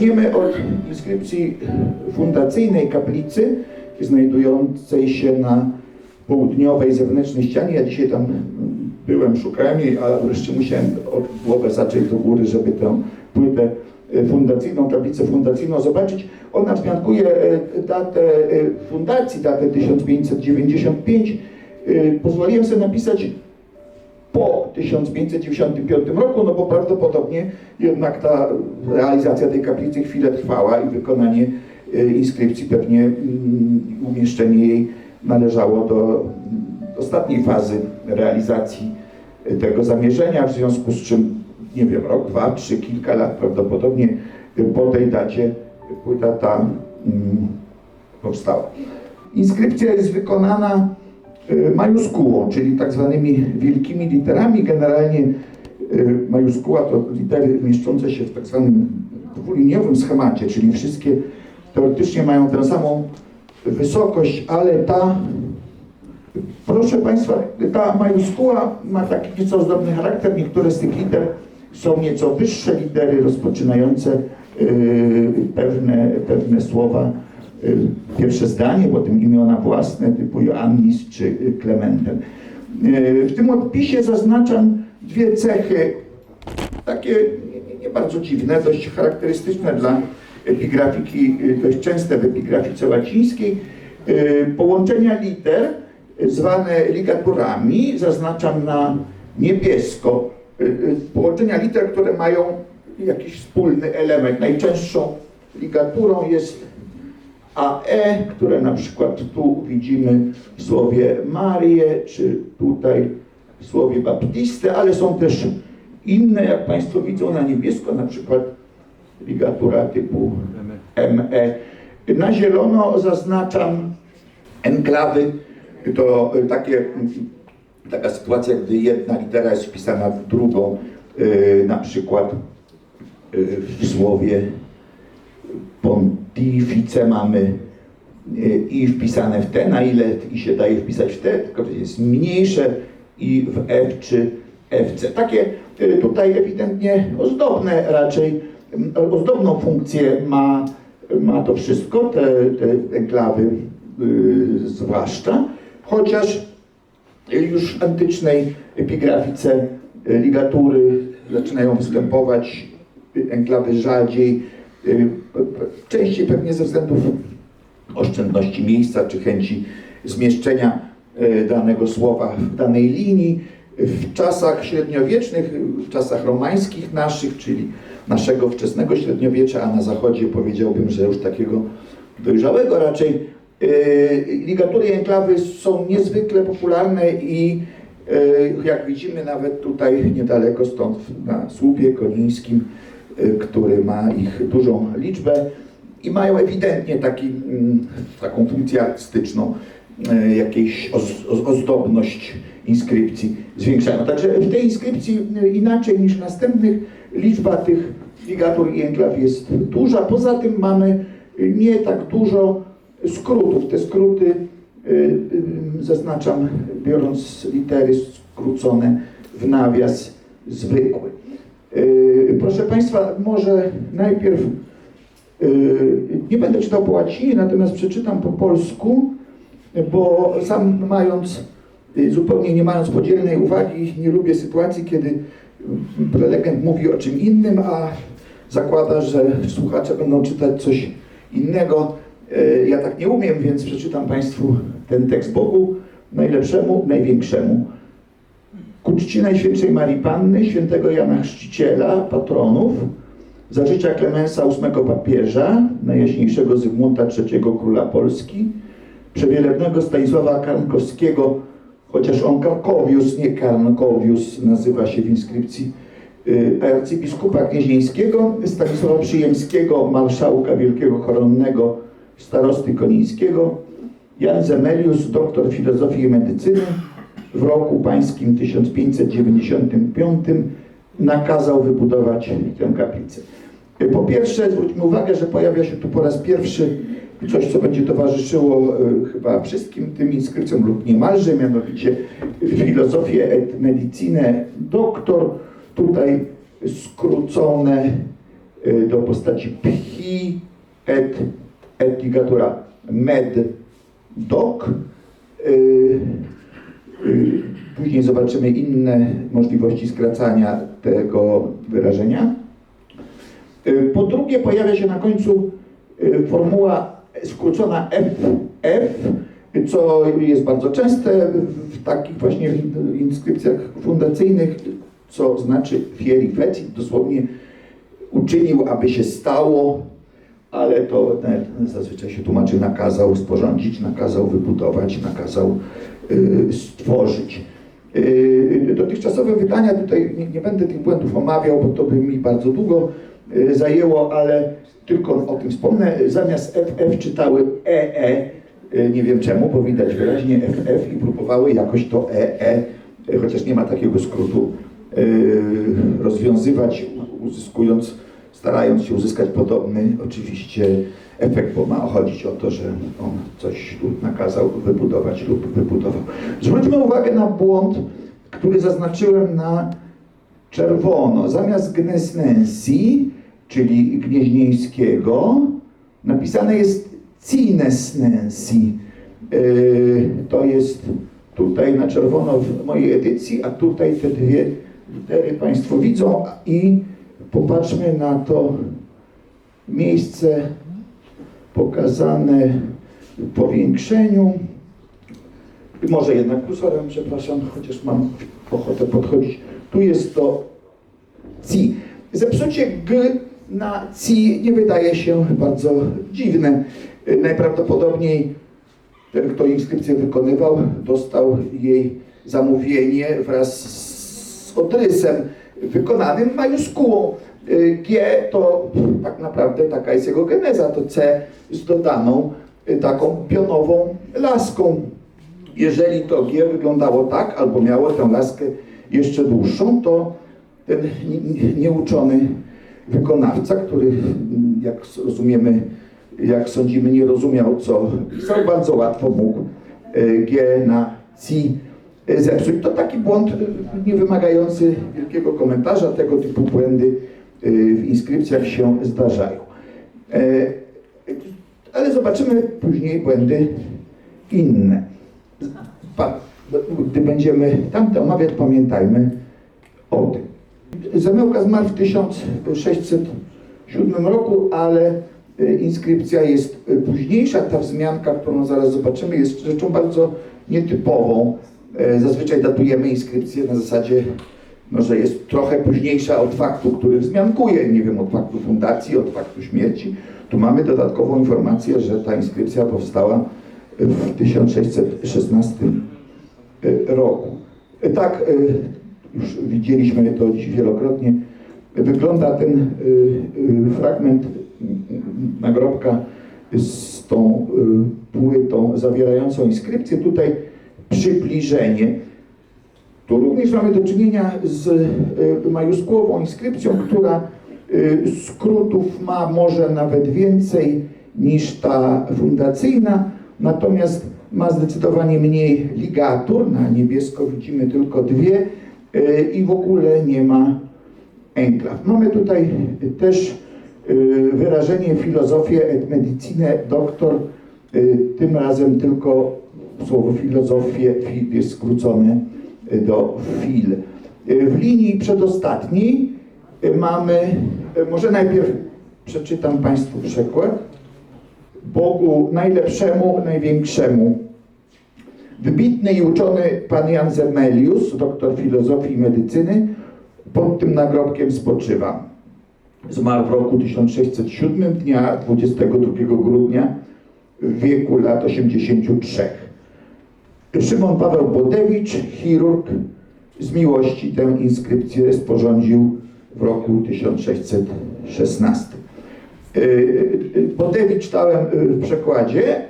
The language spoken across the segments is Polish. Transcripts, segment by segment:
Zaczniemy od inskrypcji fundacyjnej kaplicy, znajdującej się na południowej zewnętrznej ścianie. Ja dzisiaj tam byłem, szukałem jej, a wreszcie musiałem od głowę zacząć do góry, żeby tę płytę e, fundacyjną, tablicę fundacyjną zobaczyć. Ona wzmiankuje e, datę e, fundacji, datę 1595. E, Pozwoliłem sobie napisać po 1595 roku, no bo prawdopodobnie jednak ta realizacja tej kaplicy chwilę trwała i wykonanie e, inskrypcji, pewnie mm, umieszczenie jej należało do mm, ostatniej fazy realizacji e, tego zamierzenia, w związku z czym, nie wiem, rok, dwa, trzy, kilka lat prawdopodobnie e, po tej dacie płyta ta mm, powstała. Inskrypcja jest wykonana y, majuskułą, czyli tak zwanymi wielkimi literami. Generalnie y, majuskuła to litery mieszczące się w tak zwanym dwuliniowym schemacie, czyli wszystkie teoretycznie mają tę samą wysokość, ale ta, proszę Państwa, ta majuskuła ma taki nieco ozdobny charakter. Niektóre z tych liter są nieco wyższe litery rozpoczynające y, pewne, pewne słowa pierwsze zdanie, potem imiona własne typu Joannis czy y, Klementen. Y, W tym odpisie zaznaczam dwie cechy, takie nie- bardzo dziwne, dość charakterystyczne dla epigrafiki, y, dość częste w epigrafice łacińskiej. Y, Połączenia liter, y, zwane ligaturami, zaznaczam na niebiesko. Y, y, Połączenia liter, które mają jakiś wspólny element. Najczęstszą ligaturą jest AE, które na przykład tu widzimy w słowie Marię, czy tutaj w słowie Baptistę, ale są też inne, jak Państwo widzą na niebiesko, na przykład ligatura typu ME. Na zielono zaznaczam enklawy, to takie, taka sytuacja, gdy jedna litera jest wpisana w drugą, yy, na przykład yy, w słowie pontifice mamy y, i wpisane w te, na ile i się daje wpisać w te, tylko to jest mniejsze i w F czy FC. Takie y, tutaj ewidentnie ozdobne raczej, mm, ozdobną funkcję ma, ma to wszystko, te, te enklawy y, zwłaszcza, chociaż już w antycznej epigrafice y, ligatury zaczynają występować, y, enklawy rzadziej, y, częściej pewnie ze względów oszczędności miejsca czy chęci zmieszczenia y, danego słowa w danej linii. W czasach średniowiecznych, w czasach romańskich naszych, czyli naszego wczesnego średniowiecza, a na zachodzie powiedziałbym, że już takiego dojrzałego raczej, y, ligatury i enklawy są niezwykle popularne i y, jak widzimy nawet tutaj niedaleko stąd na słupie konińskim, który ma ich dużą liczbę i mają ewidentnie taki, mm, taką funkcję artystyczną, y, jakąś oz, oz, ozdobność inskrypcji zwiększają. Także w tej inskrypcji y, inaczej niż następnych liczba tych ligatur i enklaw jest duża. Poza tym mamy y, nie tak dużo skrótów. Te skróty y, y, zaznaczam biorąc litery skrócone w nawias zwykły. Y, Proszę Państwa, może najpierw y, nie będę czytał po łacinie, natomiast przeczytam po polsku, bo sam mając, y, zupełnie nie mając podzielnej uwagi, nie lubię sytuacji, kiedy prelegent mówi o czym innym, a zakłada, że słuchacze będą czytać coś innego. Ja tak nie umiem, więc przeczytam Państwu ten tekst Bogu najlepszemu, największemu. Ku czci Najświętszej Marii Panny, świętego Jana Chrzciciela, patronów, za życia Klemensa VIII papieża, najjaśniejszego Zygmunta III króla Polski, przewielebnego Stanisława Karnkowskiego, chociaż on Karkowius, nie Karnkowius, nazywa się w inskrypcji y, arcybiskupa gnieźnieńskiego, Stanisława Przyjemskiego, marszałka wielkiego koronnego starosty konińskiego, Jan Zemelius, doktor filozofii i medycyny, w roku pańskim 1595 nakazał wybudować tę kaplicę. Po pierwsze, zwróćmy uwagę, że pojawia się tu po raz pierwszy coś, co będzie towarzyszyło e, chyba wszystkim tym inskrypcjom lub niemalże, mianowicie filozofię et medicinę doktor, tutaj skrócone y, do postaci phi et, et ligatura med doc. Y, Później zobaczymy inne możliwości skracania tego wyrażenia. Y, Po drugie pojawia się na końcu y, formuła skrócona FF, co jest bardzo częste w takich właśnie inskrypcjach fundacyjnych, co znaczy fieri feci, dosłownie uczynił, aby się stało, ale to e, zazwyczaj się tłumaczy nakazał sporządzić, nakazał wybudować, nakazał y, stworzyć. Y, Dotychczasowe wydania, tutaj nie, nie będę tych błędów omawiał, bo to by mi bardzo długo y, zajęło, ale tylko o tym wspomnę. Zamiast FF czytały EE, y, nie wiem czemu, bo widać wyraźnie FF i próbowały jakoś to EE, y, chociaż nie ma takiego skrótu, y, rozwiązywać, uzyskując, starając się uzyskać podobny oczywiście efekt, bo ma chodzić o to, że on coś nakazał wybudować lub wybudował. Zwróćmy uwagę na błąd, który zaznaczyłem na czerwono. Zamiast gnesnensi, czyli gnieźnieńskiego, napisane jest cinesnensi. Yy, To jest tutaj na czerwono w mojej edycji, a tutaj te dwie litery Państwo widzą i popatrzmy na to miejsce pokazane w powiększeniu. Może jednak kursorem, przepraszam, chociaż mam ochotę podchodzić. Tu jest to ci. Zepsucie g na ci nie wydaje się bardzo dziwne. Najprawdopodobniej ten, kto inskrypcję wykonywał, dostał jej zamówienie wraz z odrysem wykonanym majuskułą. Y, G to tak naprawdę taka jest jego geneza, to C z dodaną y, taką pionową laską. Jeżeli to G wyglądało tak, albo miało tę laskę jeszcze dłuższą, to ten ni- nieuczony wykonawca, który, mm, jak rozumiemy, jak sądzimy, nie rozumiał, co bardzo łatwo mógł y, G na y, zepsuć. To taki błąd y, nie wymagający wielkiego komentarza. Tego typu błędy y, w inskrypcjach się zdarzają. E, Ale zobaczymy później błędy inne. Gdy będziemy tamte omawiać, pamiętajmy o tym. Zamyłka zmarł w 1607 roku, ale y, inskrypcja jest y, późniejsza. Ta wzmianka, którą zaraz zobaczymy, jest rzeczą bardzo nietypową. E, Zazwyczaj datujemy inskrypcję na zasadzie, no, że jest trochę późniejsza od faktu, który wzmiankuje, nie wiem, od faktu fundacji, od faktu śmierci. Tu mamy dodatkową informację, że ta inskrypcja powstała w 1616 roku. E, Tak, e, już widzieliśmy to dziś wielokrotnie, wygląda ten fragment nagrobka z tą płytą zawierającą inskrypcję. Tutaj przybliżenie. Tu również mamy do czynienia z y, majuskułową inskrypcją, która y, skrótów ma może nawet więcej niż ta fundacyjna, natomiast ma zdecydowanie mniej ligatur. Na niebiesko widzimy tylko dwie y, i w ogóle nie ma enklaw. Mamy tutaj też wyrażenie filozofię et medicine doktor, tym razem tylko słowo filozofię fi- jest skrócone do fil. Y, W linii przedostatniej y, mamy, y, może najpierw przeczytam Państwu przekład. Bogu najlepszemu, największemu. Wybitny i uczony pan Jan Zemelius, doktor filozofii i medycyny, pod tym nagrobkiem spoczywa. Zmarł w roku 1607, dnia 22 grudnia, w wieku lat 83. Szymon Paweł Bodewicz, chirurg, z miłości tę inskrypcję sporządził w roku 1616. Y, y, Bodewicz czytałem y, w przekładzie.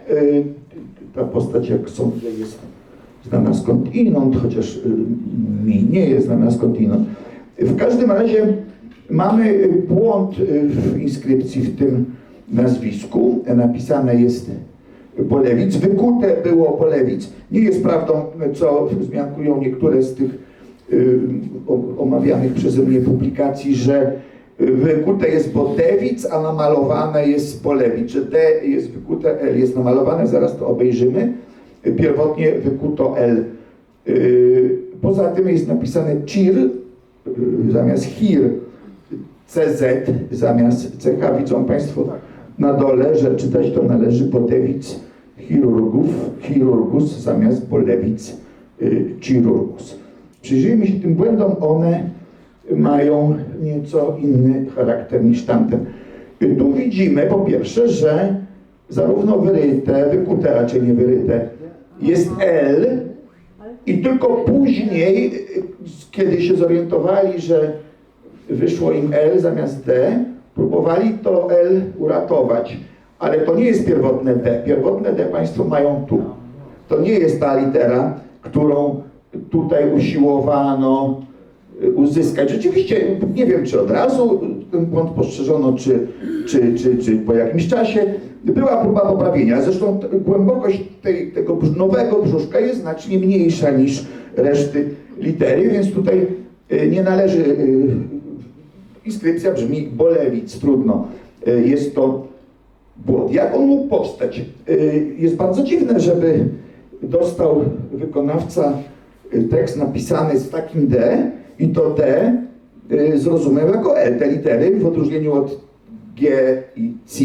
Ta postać, jak sądzę, jest znana skądinąd, chociaż y, mi nie jest znana skądinąd. W każdym razie mamy błąd w inskrypcji w tym nazwisku. Napisane jest Polewic. Wykute było Polewic. Nie jest prawdą, co wzmiankują niektóre z tych y, omawianych przeze mnie publikacji, że wykute jest Botewic, a namalowane jest Polewicz. D jest wykute, L jest namalowane, zaraz to obejrzymy. Pierwotnie wykuto L. Yy, Poza tym jest napisane CIR zamiast HIR, CZ zamiast CH. Widzą Państwo na dole, że czytać to należy Botewic chirurgów, chirurgus zamiast Bolewic yy, chirurgus. Przyjrzyjmy się tym błędom, one mają nieco inny charakter niż tamten. Tu widzimy po pierwsze, że zarówno wyryte, wykute raczej nie wyryte, jest L i tylko później, kiedy się zorientowali, że wyszło im L zamiast D, próbowali to L uratować. Ale to nie jest pierwotne D. Pierwotne D Państwo mają tu. To nie jest ta litera, którą tutaj usiłowano y, uzyskać. Rzeczywiście nie wiem, czy od razu ten błąd postrzeżono, czy, czy, czy, czy po jakimś czasie. Była próba poprawienia. Zresztą głębokość tej, tego nowego brzuszka jest znacznie mniejsza niż reszty litery, więc tutaj y, nie należy. y, Inskrypcja brzmi Bolewic, trudno. Jest to błąd. Jak on mógł powstać? Y, Jest bardzo dziwne, żeby dostał wykonawca y, tekst napisany z takim D i to D y, zrozumiał jako L. Te litery w odróżnieniu od G i C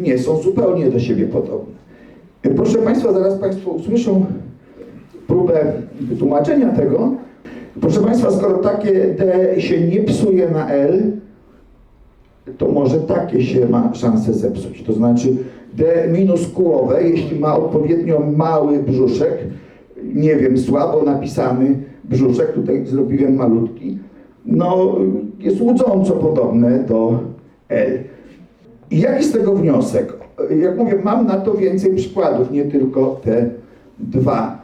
nie są zupełnie do siebie podobne. Proszę Państwa, zaraz Państwo usłyszą próbę wytłumaczenia tego. Proszę Państwa, skoro takie D się nie psuje na L, to może takie się ma szansę zepsuć. To znaczy D minuskułowe, jeśli ma odpowiednio mały brzuszek, nie wiem, słabo napisany brzuszek, tutaj zrobiłem malutki, no jest łudząco podobne do L. I jaki z tego wniosek? Jak mówię, mam na to więcej przykładów, nie tylko te dwa.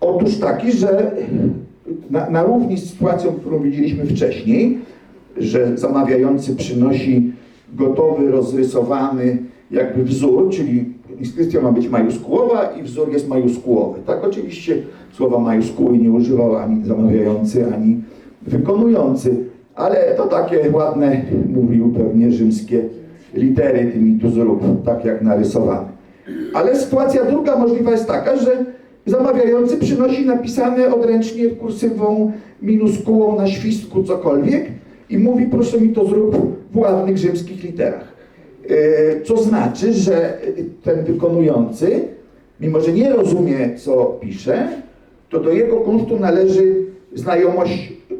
Otóż taki, że na, na równi z sytuacją, którą widzieliśmy wcześniej, że zamawiający przynosi gotowy, rozrysowany jakby wzór, czyli inskrypcja ma być majuskułowa i wzór jest majuskułowy. Tak, oczywiście słowa majuskuły nie używał ani zamawiający, ani wykonujący, ale to takie ładne, mówił pewnie rzymskie litery tymi tu zrób, tak jak narysowane. Ale sytuacja druga możliwa jest taka, że zamawiający przynosi napisane odręcznie kursywą minuskułą na świstku cokolwiek i mówi proszę mi to zrób w ładnych rzymskich literach. E, Co znaczy, że ten wykonujący, mimo że nie rozumie co pisze, to do jego kunsztu należy znajomość y,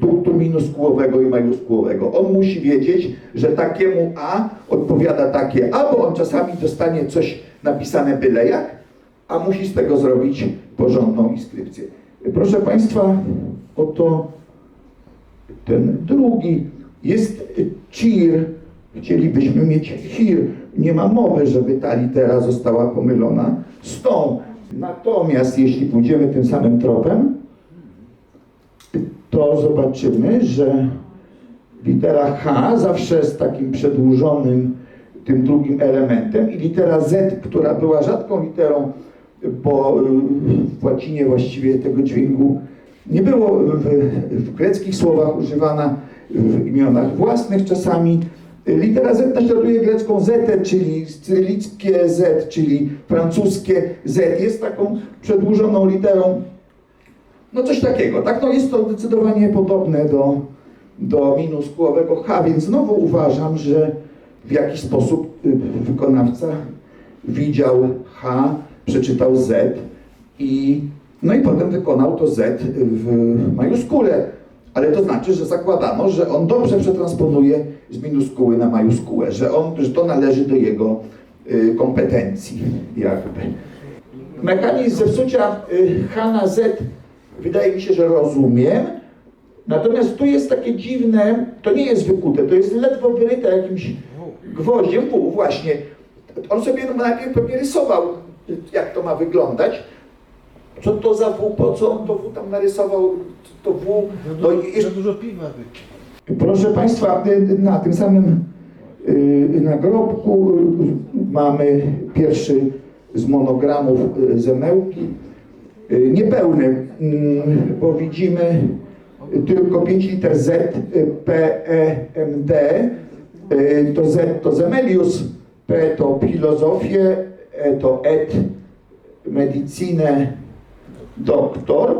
punktu minuskułowego i majuskułowego. On musi wiedzieć, że takiemu A odpowiada takie A, bo on czasami dostanie coś napisane byle jak, a musi z tego zrobić porządną inskrypcję. Proszę Państwa, oto ten drugi jest CIR. Chcielibyśmy mieć HIR. Nie ma mowy, żeby ta litera została pomylona z tą. Natomiast jeśli pójdziemy tym samym tropem, to zobaczymy, że litera H zawsze jest takim przedłużonym tym drugim elementem i litera Z, która była rzadką literą, bo y, w łacinie właściwie tego dźwięku nie było w, w greckich słowach używana w imionach własnych czasami. Litera Z naśladuje grecką Z, czyli cyrylickie Z, czyli francuskie Z. Jest taką przedłużoną literą no coś takiego, tak? No jest to zdecydowanie podobne do, do minuskułowego H, więc znowu uważam, że w jakiś sposób y, wykonawca widział H, przeczytał Z i no i potem wykonał to Z w majuskule. Ale to znaczy, że zakładano, że on dobrze przetransponuje z minuskuły na majuskułę, że, on, że to należy do jego y, kompetencji jakby. Mechanizm zepsucia y, H na Z wydaje mi się, że rozumiem. Natomiast tu jest takie dziwne, to nie jest wykute, to jest ledwo wyryte jakimś gwoździem pół właśnie. On sobie najpierw pewnie rysował, jak to ma wyglądać. Co to za W, po co on to W tam narysował, to W, no i jeszcze dużo piwa. Proszę Państwa, y, na tym samym y, nagrobku y, mamy pierwszy z monogramów y, Zemełki. Y, Niepełny, mm, bo widzimy tylko 5 liter Z, y, P, E, M, D, y, to Z to Zemelius, P to filozofię, E to et, medycinę, doktor.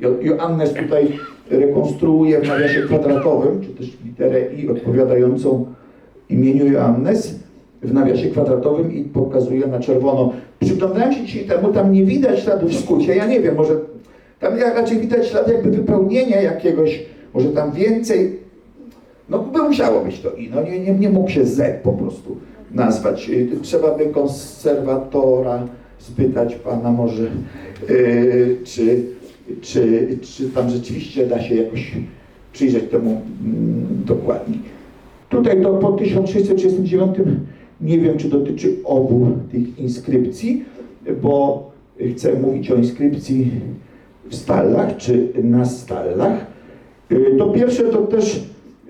Jo- Joannes tutaj rekonstruuje w nawiasie kwadratowym, czy też literę I odpowiadającą imieniu Joannes w nawiasie kwadratowym i pokazuje na czerwono. Przyglądałem się dzisiaj temu, tam nie widać śladów skucia, ja nie wiem, może tam raczej widać ślad jakby wypełnienia jakiegoś, może tam więcej, no by musiało być to I, no nie, nie, nie mógł się Z po prostu nazwać. Y, Trzeba by konserwatora spytać pana może, yy, czy, czy, czy tam rzeczywiście da się jakoś przyjrzeć temu mm, dokładniej. Tutaj to po 1639 nie wiem, czy dotyczy obu tych inskrypcji, bo chcę mówić o inskrypcji w stallach, czy na stallach. Y, To pierwsze to też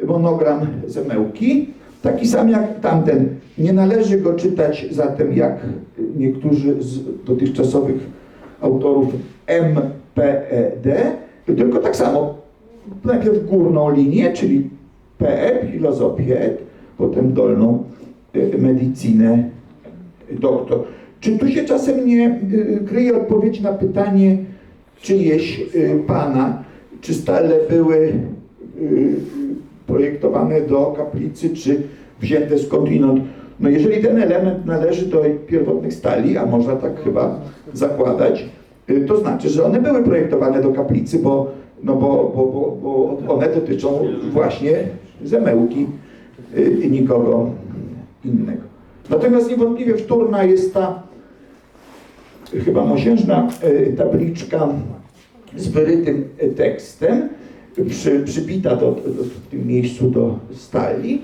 monogram Zemełki, taki sam jak tamten. Nie należy go czytać zatem jak niektórzy z dotychczasowych autorów MPED, tylko tak samo. Najpierw górną linię, czyli PE, filozofię, potem dolną y, medycinę, doktor. Czy tu się czasem nie y, kryje odpowiedź na pytanie czyjeś y, pana, czy stale były projektowane do kaplicy, czy wzięte skądinąd? No jeżeli ten element należy do pierwotnych stali, a można tak chyba zakładać, y, to znaczy, że one były projektowane do kaplicy, bo, no bo, bo, bo, bo one dotyczą właśnie zemełki y, nikogo innego. Natomiast niewątpliwie wtórna jest ta chyba mosiężna y, tabliczka z wyrytym tekstem, przy, przybita do, do, w tym miejscu do stali,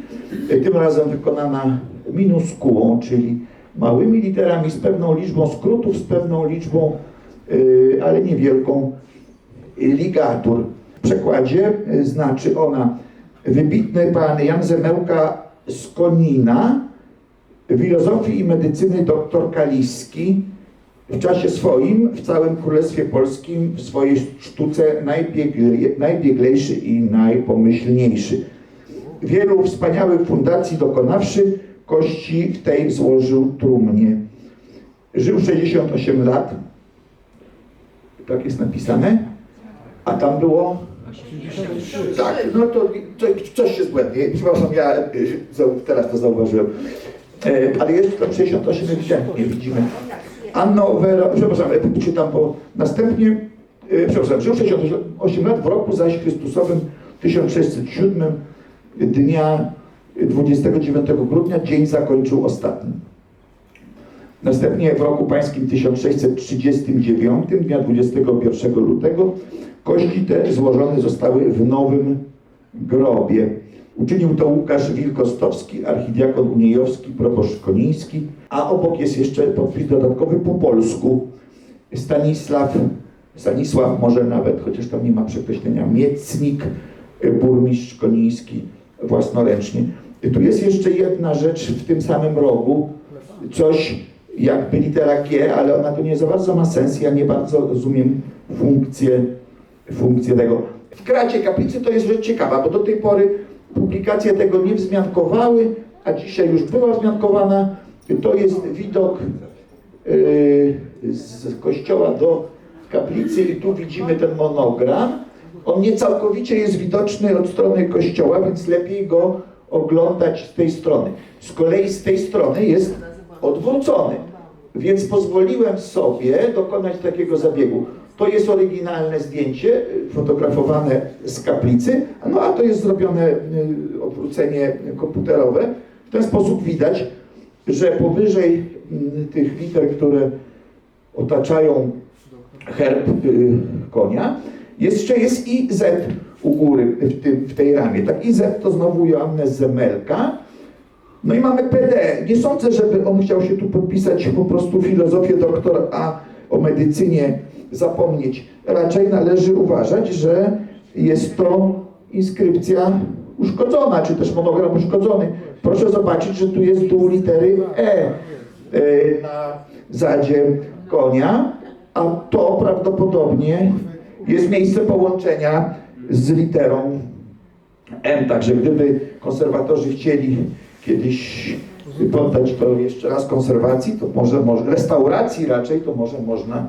y, tym razem wykonana minuskułą, czyli małymi literami, z pewną liczbą skrótów, z pewną liczbą, y, ale niewielką y, ligatur. W przekładzie znaczy ona wybitny pan Jan Zemełka z Konina, filozofii i medycyny doktor Kaliski, w czasie swoim, w całym Królestwie Polskim, w swojej sztuce najbiegle, najbieglejszy i najpomyślniejszy. Wielu wspaniałych fundacji dokonawszy, kości w tej złożył trumnie. Żył 68 lat, tak jest napisane, a tam było... Tak, no to, to coś się zbłędnie. Przepraszam, ja y, teraz to zauważyłem. E, Ale jest tam 68 ewidentnie, widzimy. Anno Vero, przepraszam, e, czytam po następnie, e, przepraszam, żył 68 lat w roku zaś Chrystusowym 1607 dnia 29 grudnia dzień zakończył ostatni. Następnie w roku pańskim 1639, dnia 21 lutego, kości te złożone zostały w nowym grobie. Uczynił to Łukasz Wilkostowski, archidiakon Uniejowski, proboszcz Koniński, a obok jest jeszcze podpis dodatkowy po polsku. Stanisław, Stanisław może nawet, chociaż tam nie ma przekreślenia, Miecnik, y, burmistrz Koniński własnoręcznie. Tu jest jeszcze jedna rzecz w tym samym rogu, coś jakby litera G, ale ona tu nie za bardzo ma sens, ja nie bardzo rozumiem funkcję, funkcję tego. W kracie kaplicy to jest rzecz ciekawa, bo do tej pory publikacje tego nie wzmiankowały, a dzisiaj już była wzmiankowana. To jest widok yy, z kościoła do kaplicy i tu widzimy ten monogram. On nie całkowicie jest widoczny od strony kościoła, więc lepiej go oglądać z tej strony. Z kolei z tej strony jest odwrócony. Więc pozwoliłem sobie dokonać takiego zabiegu. To jest oryginalne zdjęcie, y, fotografowane z kaplicy, no a to jest zrobione y, odwrócenie komputerowe. W ten sposób widać, że powyżej y, tych liter, które otaczają herb y, konia, jeszcze jest Z u góry w, tym, w tej ramie. Tak Z to znowu Joannes Zemelka. No i mamy PD. Nie sądzę, żeby on chciał się tu podpisać po prostu filozofię doktor, a o medycynie zapomnieć. Raczej należy uważać, że jest to inskrypcja uszkodzona, czy też monogram uszkodzony. Proszę zobaczyć, że tu jest dół litery E y, na zadzie konia, a to prawdopodobnie jest miejsce połączenia z literą M, także gdyby konserwatorzy chcieli kiedyś poddać to jeszcze raz konserwacji, to może, może restauracji raczej, to może można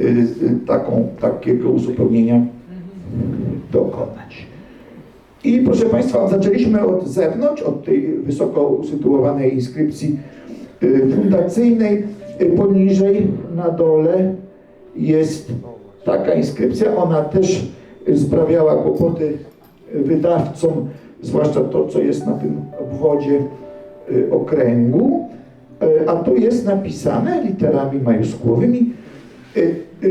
y, y, taką, takiego uzupełnienia dokonać. I proszę Państwa, zaczęliśmy od zewnątrz, od tej wysoko usytuowanej inskrypcji y, fundacyjnej. Y, Poniżej, na dole jest taka inskrypcja. Ona też sprawiała kłopoty wydawcom, zwłaszcza to, co jest na tym obwodzie y, okręgu. A tu jest napisane literami majuskłowymi.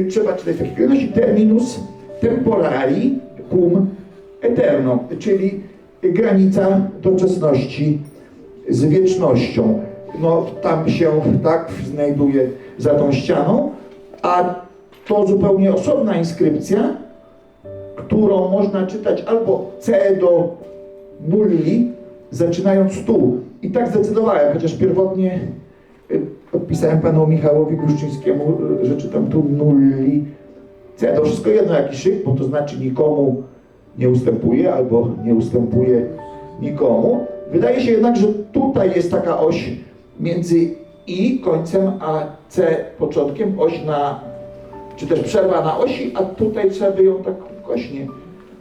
Trzeba czytać w takiej kolejności terminus temporali cum eterno, czyli granica doczesności z wiecznością. No tam się tak znajduje za tą ścianą, a to zupełnie osobna inskrypcja, którą można czytać albo C do nulli, zaczynając tu. I tak zdecydowałem, chociaż pierwotnie y, odpisałem panu Michałowi Gruszczyńskiemu, y, że czytam tu nulli. C to wszystko jedno jaki szyk, bo to znaczy nikomu nie ustępuje albo nie ustępuje nikomu. Wydaje się jednak, że tutaj jest taka oś między I końcem a C początkiem, oś na, czy też przerwa na osi, a tutaj trzeba by ją tak kośnie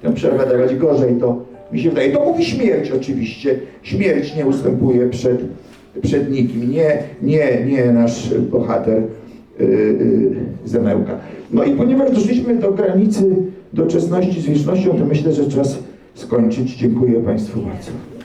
tę przerwę dawać gorzej, to mi się wydaje. To mówi śmierć oczywiście. Śmierć nie ustępuje przed, przed nikim. Nie, nie, nie nasz bohater yy, Zemełka. No i ponieważ doszliśmy do granicy doczesności z wiecznością, to myślę, że czas skończyć. Dziękuję Państwu bardzo.